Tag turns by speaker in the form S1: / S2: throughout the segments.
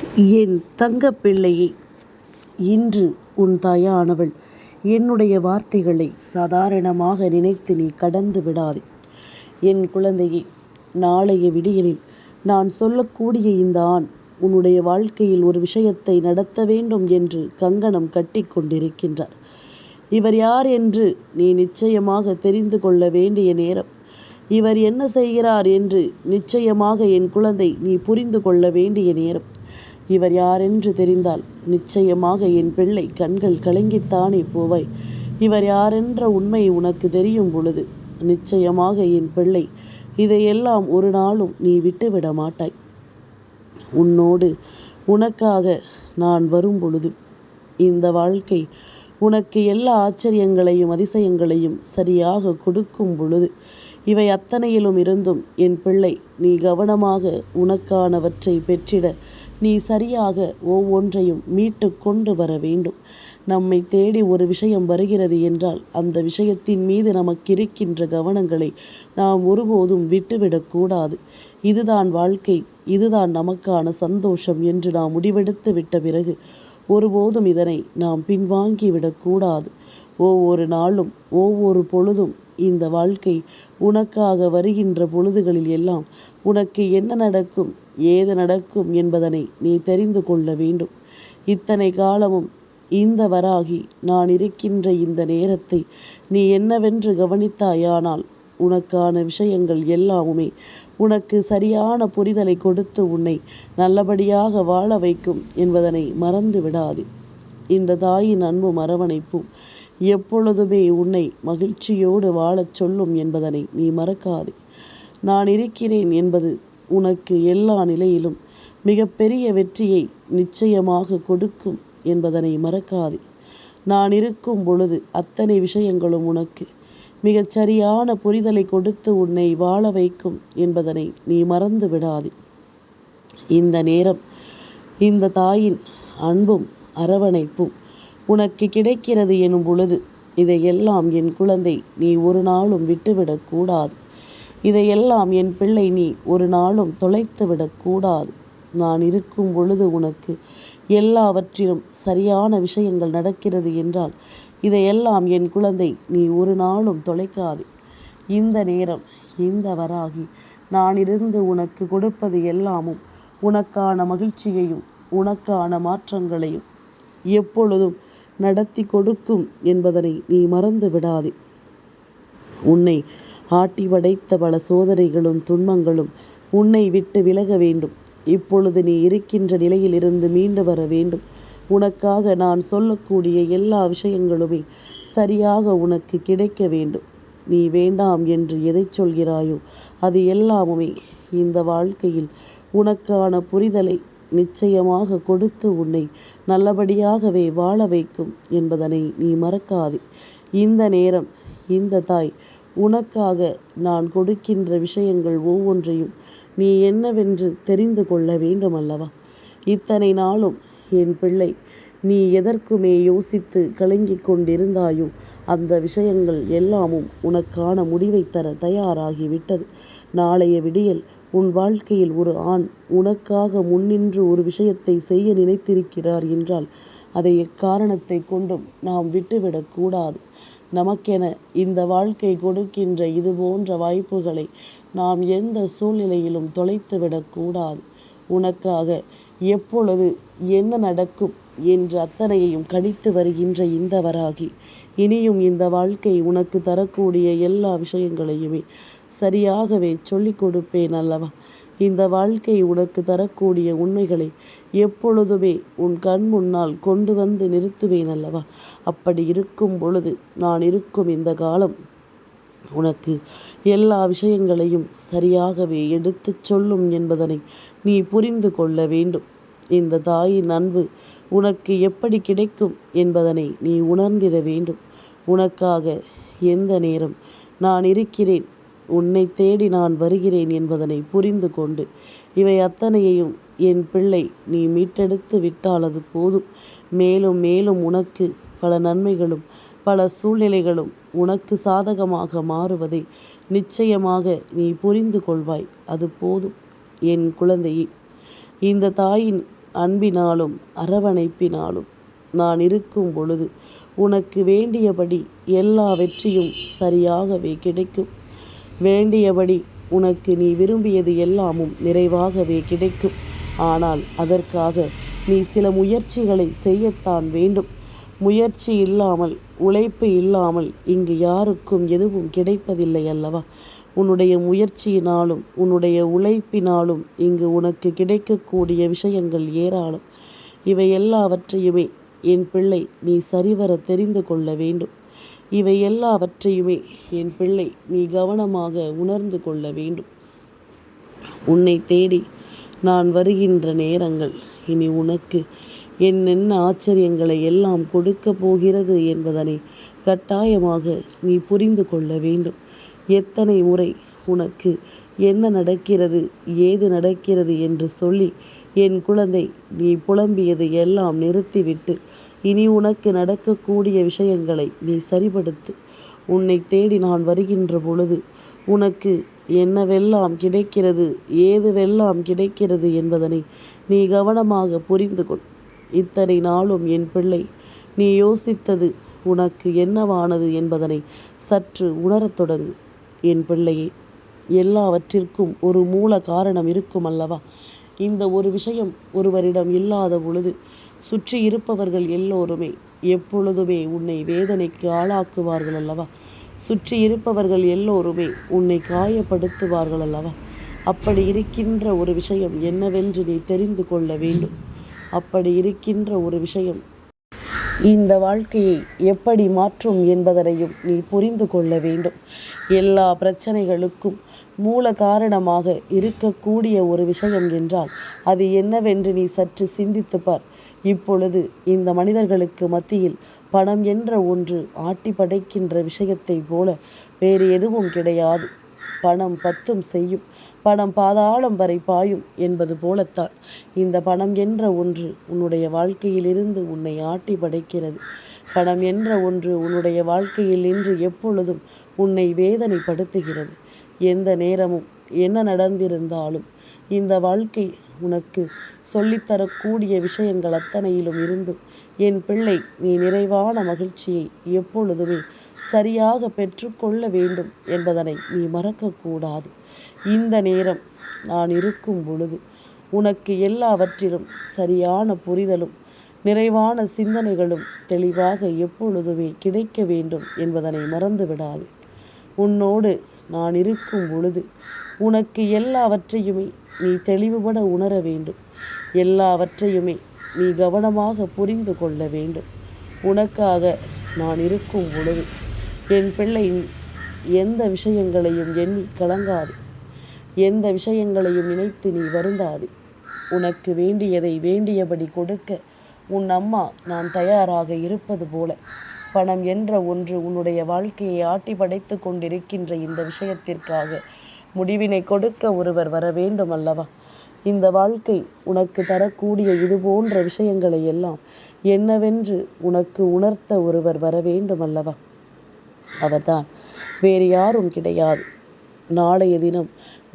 S1: என் தங்க பிள்ளையே இன்று உன் தாயானவள். என்னுடைய வார்த்தைகளை சாதாரணமாக நினைத்து நீ கடந்து விடாதே. என் குழந்தையே நாளைய விடியலில் நான் சொல்லக்கூடிய இந்த ஆண் உன்னுடைய வாழ்க்கையில் ஒரு விஷயத்தை நடத்த வேண்டும் என்று கங்கணம் கட்டி கொண்டிருக்கின்றார். இவர் யார் என்று நீ நிச்சயமாக தெரிந்து கொள்ள வேண்டிய நேரம். இவர் என்ன செய்கிறார் என்று நிச்சயமாக என் குழந்தை நீ புரிந்து கொள்ள வேண்டிய நேரம். இவர் யாரென்று தெரிந்தால் நிச்சயமாக என் பிள்ளை கண்கள் கலங்கித்தானே போவாய். இவர் யாரென்ற உண்மை உனக்கு தெரியும் பொழுது நிச்சயமாக என் பிள்ளை இதையெல்லாம் ஒரு நாளும் நீ விட்டுவிட மாட்டாய். உன்னோடு உனக்காக நான் வரும் பொழுது இந்த வாழ்க்கை உனக்கு எல்லா ஆச்சரியங்களையும் அதிசயங்களையும் சரியாக கொடுக்கும் பொழுது இவை அத்தனையிலும் இருந்தும் என் பிள்ளை நீ கவனமாக உனக்கானவற்றை பெற்றிட நீ சரியாக ஒவ்வொன்றையும் மீட்டு கொண்டு வர வேண்டும். நம்மை தேடி ஒரு விஷயம் வருகிறது என்றால் அந்த விஷயத்தின் மீது நமக்கிருக்கின்ற கவனங்களை நாம் ஒருபோதும் விட்டுவிடக்கூடாது இதுதான் வாழ்க்கை இதுதான் நமக்கான சந்தோஷம் என்று நாம் முடிவெடுத்து விட்ட பிறகு ஒருபோதும் இதனை நாம் பின்வாங்கி விடக்கூடாது ஒவ்வொரு நாளும் ஒவ்வொரு பொழுதும் இந்த வாழ்க்கை உனக்காக வருகின்ற பொழுதுகளில் எல்லாம் உனக்கு என்ன நடக்கும்? ஏது நடக்கும் என்பதனை நீ தெரிந்து கொள்ள வேண்டும். இத்தனை காலமும் இந்த வராகி நான் இருக்கின்ற இந்த நேரத்தை நீ என்னவென்று கவனித்தாயானால் உனக்கான விஷயங்கள் எல்லாமுமே உனக்கு சரியான புரிதலை கொடுத்து உன்னை நல்லபடியாக வாழ வைக்கும் என்பதனை மறந்து விடாது. இந்த தாயின் அன்பும் அரவணைப்பும் எப்பொழுதுமே உன்னை மகிழ்ச்சியோடு வாழச் சொல்லும் என்பதனை நீ மறக்காதே. நான் இருக்கிறேன் என்பது உனக்கு எல்லா நிலையிலும் மிகப்பெரிய வெற்றியை நிச்சயமாக கொடுக்கும் என்பதனை மறக்காதே. நான் இருக்கும் பொழுது அத்தனை விஷயங்களும் உனக்கு மிகச் சரியான புரிதலை கொடுத்து உன்னை வாழ வைக்கும் என்பதனை நீ மறந்து விடாதே. இந்த நேரம் இந்த தாயின் அன்பும் அரவணைப்பும் உனக்கு கிடைக்கிறது எனும் பொழுது இதையெல்லாம் என் குழந்தை நீ ஒரு நாளும் விட்டுவிடக்கூடாது இதையெல்லாம் என் பிள்ளை நீ ஒரு நாளும் தொலைத்து விடக்கூடாது நான் இருக்கும் பொழுது உனக்கு எல்லாவற்றிலும் சரியான விஷயங்கள் நடக்கிறது என்றால் இதையெல்லாம் என் குழந்தை நீ ஒரு நாளும் தொலைக்காது. இந்த நேரம் இந்த வராகி நான் இருந்து உனக்கு கொடுப்பது எல்லாமும் உனக்கான மகிழ்ச்சியையும் உனக்கான மாற்றங்களையும் எப்பொழுதும் நடத்தி கொடுக்கும் என்பதனை நீ மறந்து விடாதே. உன்னை ஆட்டி படைத்த பல சோதனைகளும் துன்பங்களும் உன்னை விட்டு விலக வேண்டும். இப்பொழுது நீ இருக்கின்ற நிலையிலிருந்து மீண்டு வர வேண்டும். உனக்காக நான் சொல்லக்கூடிய எல்லா விஷயங்களுமே சரியாக உனக்கு கிடைக்க வேண்டும். நீ வேண்டாம் என்று எதை சொல்கிறாயோ அது எல்லாமுமே இந்த வாழ்க்கையில் உனக்கான புரிதலை நிச்சயமாக கொடுத்து உன்னை நல்லபடியாகவே வாழ வைக்கும் என்பதனை நீ மறக்காதே. இந்த நேரம் இந்த தாய் உனக்காக நான் கொடுக்கின்ற விஷயங்கள் ஒவ்வொன்றையும் நீ என்னவென்று தெரிந்து கொள்ள வேண்டும் அல்லவா இத்தனை நாளும் என் பிள்ளை நீ எதற்குமே யோசித்து கலங்கிக் கொண்டிருந்தாயோ அந்த விஷயங்கள் எல்லாமும் உனக்கான முடிவை தர தயாராகிவிட்டது. நாளைய விடியல் உன் வாழ்க்கையில் ஒரு ஆண் உனக்காக முன்னின்று ஒரு விஷயத்தை செய்ய நினைத்திருக்கிறார் என்றால் அதை எக்காரணத்தை கொண்டும் நாம் விட்டுவிடக்கூடாது நமக்கென இந்த வாழ்க்கை கொடுக்கின்ற இது போன்ற வாய்ப்புகளை நாம் எந்த சூழ்நிலையிலும் தொலைத்து விடக்கூடாது உனக்காக எப்பொழுது என்ன நடக்கும் என்று அத்தனையையும் கணித்து வருகின்ற இந்த வராகி இனியும் இந்த வாழ்க்கை உனக்கு தரக்கூடிய எல்லா விஷயங்களையுமே சரியாகவே சொல்லிக் கொடுப்பேன் அல்லவா? இந்த வாழ்க்கை உனக்கு தரக்கூடிய உண்மைகளை எப்பொழுதுமே உன் கண் முன்னால் கொண்டு வந்து நிறுத்துவேன் அல்லவா? அப்படி இருக்கும் பொழுது நான் இருக்கும் இந்த காலம் உனக்கு எல்லா விஷயங்களையும் சரியாகவே எடுத்துச் சொல்லும் என்பதனை நீ புரிந்து கொள்ள வேண்டும். இந்த தாயின் அன்பு உனக்கு எப்படி கிடைக்கும் என்பதனை நீ உணர்ந்திட வேண்டும். உனக்காக எந்த நேரம் நான் இருக்கிறேன் உன்னை தேடி நான் வருகிறேன் என்பதனை புரிந்து கொண்டு இவை அத்தனையையும் என் பிள்ளை நீ மீட்டெடுத்து விட்டால் அது போதும். மேலும் மேலும் உனக்கு பல நன்மைகளும் பல சூழ்நிலைகளும் உனக்கு சாதகமாக மாறுவதை நிச்சயமாக நீ புரிந்து கொள்வாய். அது போதும் என் குழந்தையே. இந்த தாயின் அன்பினாலும் அரவணைப்பினாலும் நான் இருக்கும் பொழுது உனக்கு வேண்டியபடி எல்லா வெற்றியும் சரியாகவே கிடைக்கும். வேண்டியபடி உனக்கு நீ விரும்பியது எல்லாமும் நிறைவாகவே கிடைக்கும். ஆனால் அதற்காக நீ சில முயற்சிகளை செய்யத்தான் வேண்டும். முயற்சி இல்லாமல் உழைப்பு இல்லாமல் இங்கு யாருக்கும் எதுவும் கிடைப்பதில்லை அல்லவா? உன்னுடைய முயற்சியினாலும் உன்னுடைய உழைப்பினாலும் இங்கு உனக்கு கிடைக்கக்கூடிய விஷயங்கள் ஏராளம். இவை எல்லாவற்றையுமே என் பிள்ளை நீ சரிவர தெரிந்து கொள்ள வேண்டும். இவை எல்லாவற்றையுமே என் பிள்ளை நீ கவனமாக உணர்ந்து கொள்ள வேண்டும். உன்னை தேடி நான் வருகின்ற நேரங்கள் இனி உனக்கு என்னென்ன ஆச்சரியங்களை எல்லாம் கொடுக்கப் போகிறது என்பதனை கட்டாயமாக நீ புரிந்து கொள்ள வேண்டும். எத்தனை முறை உனக்கு என்ன நடக்கிறது ஏது நடக்கிறது என்று சொல்லி என் குழந்தை நீ புலம்பியது எல்லாம் நிறுத்திவிட்டு இனி உனக்கு நடக்கக்கூடிய விஷயங்களை நீ சரிபடுத்து உன்னை தேடி நான் வருகின்ற பொழுது உனக்கு என்னவெல்லாம் கிடைக்கிறது ஏதுவெல்லாம் கிடைக்கிறது என்பதனை நீ கவனமாக புரிந்து கொள். இத்தனை நாளும் என் பிள்ளை நீ யோசித்தது உனக்கு என்னவானது என்பதனை சற்று உணரத் தொடங்கு. என் பிள்ளையே எல்லாவற்றிற்கும் ஒரு மூல காரணம் இருக்கும் அல்லவா? இந்த ஒரு விஷயம் ஒருவரிடம் இல்லாத பொழுது சுற்றி இருப்பவர்கள் எல்லோருமே எப்பொழுதுமே உன்னை வேதனைக்கு ஆளாக்குவார்கள் அல்லவா? சுற்றி இருப்பவர்கள் எல்லோருமே உன்னை காயப்படுத்துவார்கள் அல்லவா? அப்படி இருக்கின்ற ஒரு விஷயம் என்னவென்று நீ தெரிந்து கொள்ள வேண்டும். அப்படி இருக்கின்ற ஒரு விஷயம் இந்த வாழ்க்கையை எப்படி மாற்றும் என்பதனையும் நீ புரிந்து கொள்ள வேண்டும். எல்லா பிரச்சனைகளுக்கும் மூல காரணமாக இருக்கக்கூடிய ஒரு விஷயம் என்றால் அது என்னவென்று நீ சற்று சிந்தித்து பார். இப்பொழுது இந்த மனிதர்களுக்கு மத்தியில் பணம் என்ற ஒன்று ஆட்டி படைக்கின்ற விஷயத்தைப் போல வேறு எதுவும் கிடையாது. பணம் பத்தும் செய்யும். பணம் பாதாளம் வரை பாயும் என்பது போலத்தான். இந்த பணம் என்ற ஒன்று உன்னுடைய வாழ்க்கையிலிருந்து உன்னை ஆட்டி படைக்கிறது. பணம் என்ற ஒன்று உன்னுடைய வாழ்க்கையில் இன்று எப்பொழுதும் உன்னை வேதனைப்படுத்துகிறது. எந்த நேரமும் என்ன நடந்திருந்தாலும் இந்த வாழ்க்கை உனக்கு சொல்லித்தரக்கூடிய விஷயங்கள் அத்தனையிலும் இருந்தும் என் பிள்ளை நீ நிறைவான மகிழ்ச்சியை எப்பொழுதுமே சரியாக பெற்றுக்கொள்ள வேண்டும் என்பதனை நீ மறக்கக்கூடாது. இந்த நேரம் நான் இருக்கும் பொழுது உனக்கு எல்லாவற்றிலும் சரியான புரிதலும் நிறைவான சிந்தனைகளும் தெளிவாக எப்பொழுதுமே கிடைக்க வேண்டும் என்பதனை மறந்து விடாது உன்னோடு நான் இருக்கும் பொழுது உனக்கு எல்லாவற்றையுமே நீ தெளிவுபட உணர வேண்டும். எல்லாவற்றையுமே நீ கவனமாக புரிந்து கொள்ள வேண்டும். உனக்காக நான் இருக்கும் பொழுது என் பிள்ளை எந்த விஷயங்களையும் எண்ணி கலங்காது. எந்த விஷயங்களையும் நினைத்து நீ வருந்தாது. உனக்கு வேண்டியதை வேண்டியபடி கொடுக்க உன் அம்மா நான் தயாராக இருப்பது போல பணம் என்ற ஒன்று உன்னுடைய வாழ்க்கையை ஆட்டி படைத்து கொண்டிருக்கின்ற இந்த விஷயத்திற்காக முடிவினை கொடுக்க ஒருவர் வர வேண்டும் அல்லவா? இந்த வாழ்க்கை உனக்கு தரக்கூடிய இது போன்ற விஷயங்களை எல்லாம் என்னவென்று உனக்கு உணர்த்த ஒருவர் வர வேண்டும் அல்லவா? அவர்தான். வேறு யாரும் கிடையாது. நாளைய தினம்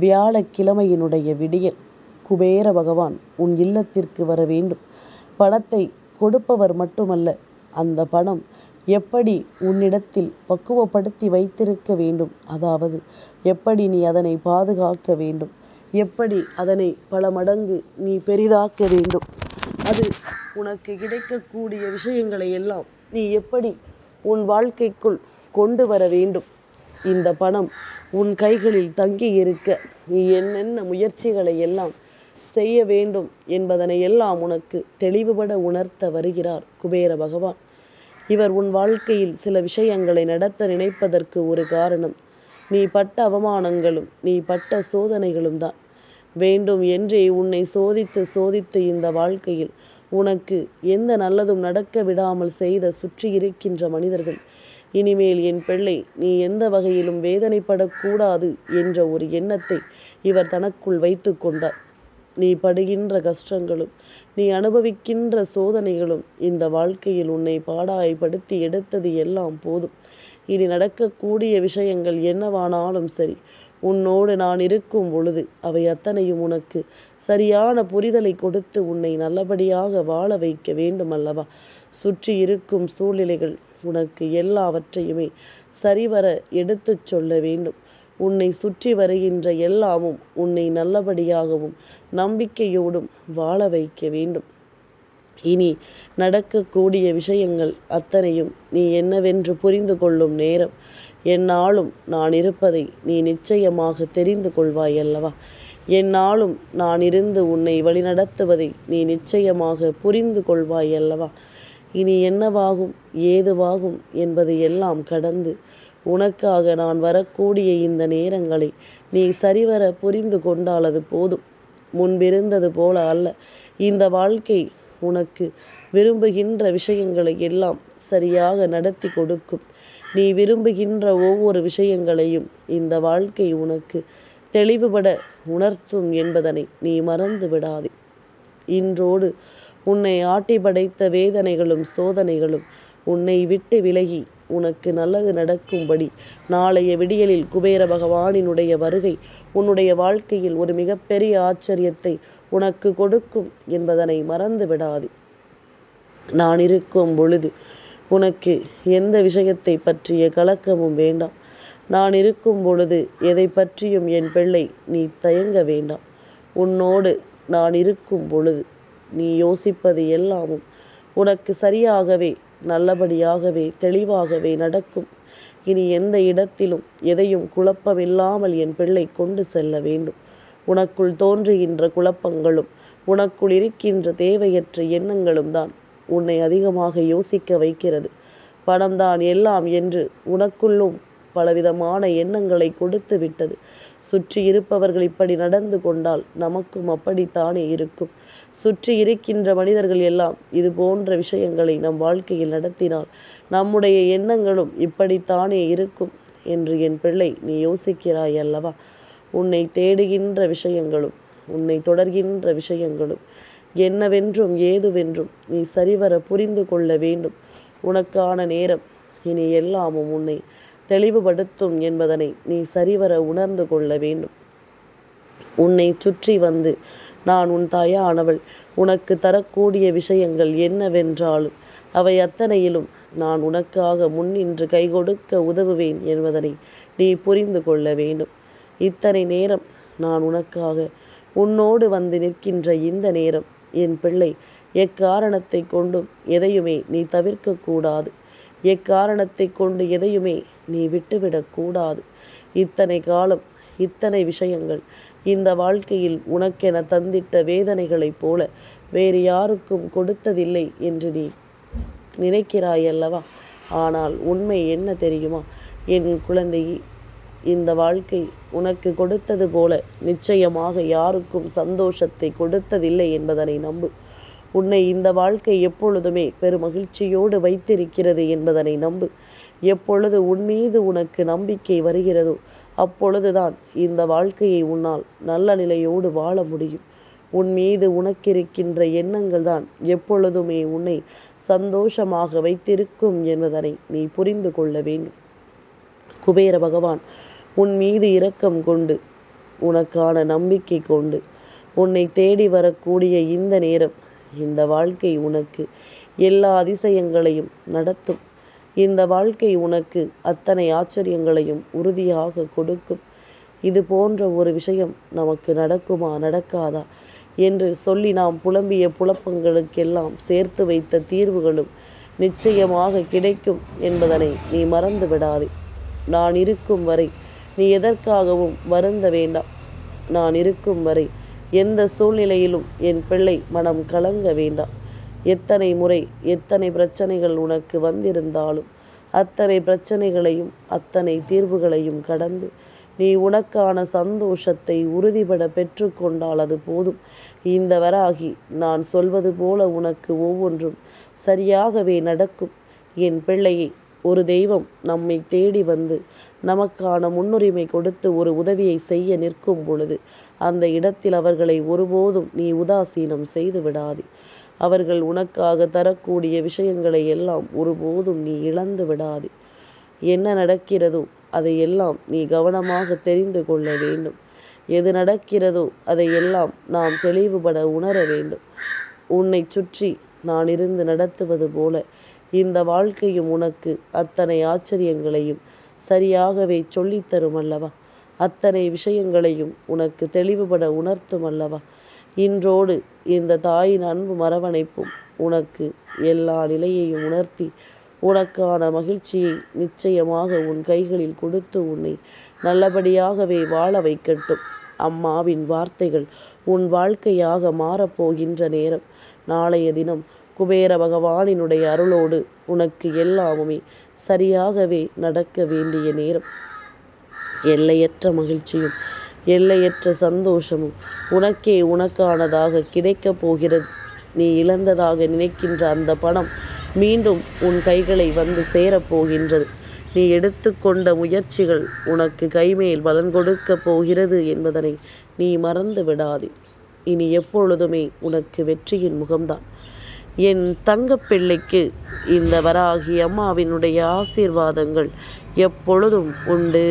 S1: வியாழக்கிழமையினுடைய விடியல் குபேர பகவான் உன் இல்லத்திற்கு வர வேண்டும். பணத்தை கொடுப்பவர் மட்டுமல்ல அந்த பணம் எப்படி உன்னிடத்தில் பக்குவப்படுத்தி வைத்திருக்க வேண்டும்? அதாவது எப்படி நீ அதனை பாதுகாக்க வேண்டும்? எப்படி அதனை பல மடங்கு நீ பெரிதாக்க வேண்டும்? அது உனக்கு கிடைக்கக்கூடிய விஷயங்களை எல்லாம் நீ எப்படி உன் வாழ்க்கைக்குள் கொண்டு வர வேண்டும்? இந்த பணம் உன் கைகளில் தங்கி இருக்க நீ என்னென்ன முயற்சிகளை எல்லாம் செய்ய வேண்டும் என்பதனை எல்லாம் உனக்கு தெளிவுபட உணர்த்த வருகிறார் குபேர பகவான். இவர் உன் வாழ்க்கையில் சில விஷயங்களை நடத்த நினைப்பதற்கு ஒரு காரணம். நீ பட்ட அவமானங்களும் நீ பட்ட சோதனைகளும் தான் வேண்டும் என்றே உன்னை சோதித்து சோதித்து இந்த வாழ்க்கையில் உனக்கு எந்த நல்லதும் நடக்க விடாமல் செய்த சுற்றி இருக்கின்ற மனிதர்கள். இனிமேல் என் பிள்ளை நீ எந்த வகையிலும் வேதனைப்படக்கூடாது என்ற ஒரு எண்ணத்தை இவர் தனக்குள் வைத்து கொண்டார். நீ படுகின்ற கஷ்டங்களும் நீ அனுபவிக்கின்ற சோதனைகளும் இந்த வாழ்க்கையில் உன்னை பாடாய்படுத்தி எடுத்தது எல்லாம் போதும். இனி நடக்கக்கூடிய விஷயங்கள் என்னவானாலும் சரி உன்னோடு நான் இருக்கும் பொழுது அவை அத்தனையும் உனக்கு சரியான புரிதலை கொடுத்து உன்னை நல்லபடியாக வாழ வைக்க வேண்டும் அல்லவா சுற்றி இருக்கும் சூழ்நிலைகள் உனக்கு எல்லாவற்றையுமே சரிவர எடுத்துச் சொல்ல வேண்டும். உன்னை சுற்றி வருகின்ற எல்லாமும் உன்னை நல்லபடியாகவும் நம்பிக்கையோடும் வாழ வைக்க வேண்டும். இனி நடக்கக்கூடிய விஷயங்கள் அத்தனையும் நீ என்னவென்று புரிந்து கொள்ளும் நேரம். என்னாலும் நான் இருப்பதை நீ நிச்சயமாக தெரிந்து கொள்வாய் அல்லவா? என்னாலும் நான் இருந்து உன்னை வழிநடத்துவதை நீ நிச்சயமாக புரிந்து கொள்வாய் அல்லவா? இனி என்னவாகும் ஏதுவாகும் என்பது எல்லாம் கடந்து உனக்காக நான் வரக்கூடிய இந்த நேரங்களை நீ சரிவர புரிந்து கொண்டாலது போதும். முன்பிருந்தது போல அல்ல. இந்த வாழ்க்கை உனக்கு விரும்புகின்ற விஷயங்களை எல்லாம் சரியாக நடத்தி கொடுக்கும். நீ விரும்புகின்ற ஒவ்வொரு விஷயங்களையும் இந்த வாழ்க்கை உனக்கு தெளிவுபட உணர்த்தும் என்பதனை நீ மறந்து விடாதே. இன்றோடு உன்னை ஆட்டி படைத்த வேதனைகளும் சோதனைகளும் உன்னை விட்டு விலகி உனக்கு நல்லது நடக்கும்படி. நாளைய விடியலில் குபேர பகவானினுடைய வருகை உன்னுடைய வாழ்க்கையில் ஒரு மிகப்பெரிய ஆச்சரியத்தை உனக்கு கொடுக்கும் என்பதனை மறந்து விடாது. நான் இருக்கும் பொழுது உனக்கு எந்த விஷயத்தை பற்றிய கலக்கமும் வேண்டாம். நான் இருக்கும் பொழுது எதை பற்றியும் என் பிள்ளை நீ தயங்க வேண்டாம். உன்னோடு நான் இருக்கும் பொழுது நீ யோசிப்பது எல்லாமும் உனக்கு சரியாகவே நல்லபடியாகவே தெளிவாகவே நடக்கும். இனி எந்த இடத்திலும் எதையும் குழப்பமில்லாமல் என் பிள்ளை கொண்டு செல்ல வேண்டும். உனக்குள் தோன்றுகின்ற குழப்பங்களும் உனக்குள் இருக்கின்ற தேவையற்ற எண்ணங்களும் தான் உன்னை அதிகமாக யோசிக்க வைக்கிறது. பணம்தான் எல்லாம் என்று உனக்குள்ளும் பலவிதமான எண்ணங்களை கொடுத்து விட்டது. சுற்றி இருப்பவர்கள் இப்படி நடந்து கொண்டால் நமக்கும் அப்படித்தானே இருக்கும். சுற்றி இருக்கின்ற மனிதர்கள் எல்லாம் இது போன்ற விஷயங்களை நம் வாழ்க்கையில் நடத்தினால் நம்முடைய எண்ணங்களும் இப்படித்தானே இருக்கும் என்று என் பிள்ளை நீ யோசிக்கிறாய் அல்லவா? உன்னை தேடுகின்ற விஷயங்களும் உன்னை தொடர்கின்ற விஷயங்களும் என்னவென்றும் ஏதுவென்றும் நீ சரிவர புரிந்து கொள்ள வேண்டும். உனக்கான நேரம் இனி எல்லாமும் உன்னை தெளிவுபடுத்தும் என்பதனை நீ சரிவர உணர்ந்து கொள்ள வேண்டும். உன்னை சுற்றி வந்து நான் உன் தாயானவள். உனக்கு தரக்கூடிய விஷயங்கள் என்னவென்றாலும் அவை அத்தனையிலும் நான் உனக்காக முன்னின்று கை கொடுக்க உதவுவேன் என்பதனை நீ புரிந்து கொள்ள வேண்டும். இத்தனை நேரம் நான் உனக்காக உன்னோடு வந்து நிற்கின்ற இந்த நேரம் என் பிள்ளை எக்காரணத்தை கொண்டும் எதையுமே நீ தவிர்க்கக்கூடாது. எக்காரணத்தை கொண்டு எதையுமே நீ விட்டுவிடக்கூடாது. இத்தனை காலம் இத்தனை விஷயங்கள் இந்த வாழ்க்கையில் உனக்கென தந்திட்ட வேதனைகளைப் போல வேறு யாருக்கும் கொடுத்ததில்லை என்று நீ நினைக்கிறாயல்லவா? ஆனால் உண்மை என்ன தெரியுமா? என் குழந்தையை இந்த வாழ்க்கை உனக்கு கொடுத்தது போல நிச்சயமாக யாருக்கும் சந்தோஷத்தை கொடுத்ததில்லை என்பதனை நம்பு. உன்னை இந்த வாழ்க்கை எப்பொழுதுமே பெருமகிழ்ச்சியோடு வைத்திருக்கிறது என்பதனை நம்பு. எப்பொழுது உன் மீது உனக்கு நம்பிக்கை வருகிறதோ அப்பொழுதுதான் இந்த வாழ்க்கையை உன்னால் நல்ல நிலையோடு வாழ முடியும். உன் மீது உனக்கிருக்கின்ற எண்ணங்கள் தான் எப்பொழுதுமே உன்னை சந்தோஷமாக வைத்திருக்கும் என்பதனை நீ புரிந்து கொள்ள வேண்டும். குபேர பகவான் உன் மீது இரக்கம் கொண்டு உனக்கான நம்பிக்கை கொண்டு உன்னை தேடி வரக்கூடிய இந்த நேரம் இந்த வாழ்க்கை உனக்கு எல்லா அதிசயங்களையும் நடத்தும். இந்த வாழ்க்கை உனக்கு அத்தனை ஆச்சரியங்களையும் உறுதியாக கொடுக்கும். இது போன்ற ஒரு விஷயம் நமக்கு நடக்குமா நடக்காதா? என்று சொல்லி நாம் புலம்பிய புலப்பங்களுக்கெல்லாம் சேர்த்து வைத்த தீர்வுகளும் நிச்சயமாக கிடைக்கும் என்பதனை நீ மறந்து விடாதே. நான் இருக்கும் வரை நீ எதற்காகவும் வருந்த வேண்டாம். நான் இருக்கும் வரை எந்த சூழ்நிலையிலும் என் பிள்ளை மனம் கலங்க வேண்டாம். எத்தனை முறை எத்தனை பிரச்சனைகள் உனக்கு வந்திருந்தாலும் அத்தனை பிரச்சனைகளையும் அத்தனை தீர்வுகளையும் கடந்து நீ உனக்கான சந்தோஷத்தை உறுதிபட பெற்றுக்கொண்டால் அது போதும். இந்த வராகி நான் சொல்வது போல உனக்கு ஒவ்வொன்றும் சரியாகவே நடக்கும். என் பிள்ளையை ஒரு தெய்வம் நம்மை தேடி வந்து நமக்கான முன்னுரிமை கொடுத்து ஒரு உதவியை செய்ய நிற்கும் பொழுது அந்த இடத்தில் அவர்களை ஒருபோதும் நீ உதாசீனம் செய்து விடாதே. அவர்கள் உனக்காக தரக்கூடிய விஷயங்களை எல்லாம் ஒருபோதும் நீ இழந்து விடாதே. என்ன நடக்கிறதோ அதையெல்லாம் நீ கவனமாக தெரிந்து கொள்ள வேண்டும். எது நடக்கிறதோ அதையெல்லாம் நாம் தெளிவுபட உணர வேண்டும். உன்னை சுற்றி நான் இருந்து நடத்துவது போல இந்த வாழ்க்கையும் உனக்கு அத்தனை ஆச்சரியங்களையும் சரியாகவே சொல்லித்தரும் அல்லவா அத்தனை விஷயங்களையும் உனக்கு தெளிவுபட உணர்த்தும் அல்லவா இன்றோடு இந்த தாயின் அன்பு மரவணைப்பும் உனக்கு எல்லா நிலையையும் உணர்த்தி உனக்கான மகிழ்ச்சியை நிச்சயமாக உன் கைகளில் கொடுத்து உன்னை நல்லபடியாகவே வாழ வைக்கட்டும். அம்மாவின் வார்த்தைகள் உன் வாழ்க்கையாக மாறப்போகின்ற நேரம். நாளைய தினம் குபேர பகவானினுடைய அருளோடு உனக்கு எல்லாமுமே சரியாகவே நடக்க வேண்டிய நேரம். எல்லையற்ற மகிழ்ச்சியும் எல்லையற்ற சந்தோஷமும் உனக்கே உனக்கானதாக கிடைக்கப் போகிறது. நீ இழந்ததாக நினைக்கின்ற அந்த பணம் மீண்டும் உன் கைகளை வந்து சேரப்போகின்றது நீ எடுத்துக்கொண்ட முயற்சிகள் உனக்கு கைமேல் பலன் கொடுக்கப் போகிறது என்பதனை நீ மறந்து விடாதே. இனி எப்பொழுதுமே உனக்கு வெற்றியின் முகம்தான். என் தங்கப்பிள்ளைக்கு இந்த வராகி அம்மாவினுடைய ஆசீர்வாதங்கள் எப்பொழுதும் உண்டு.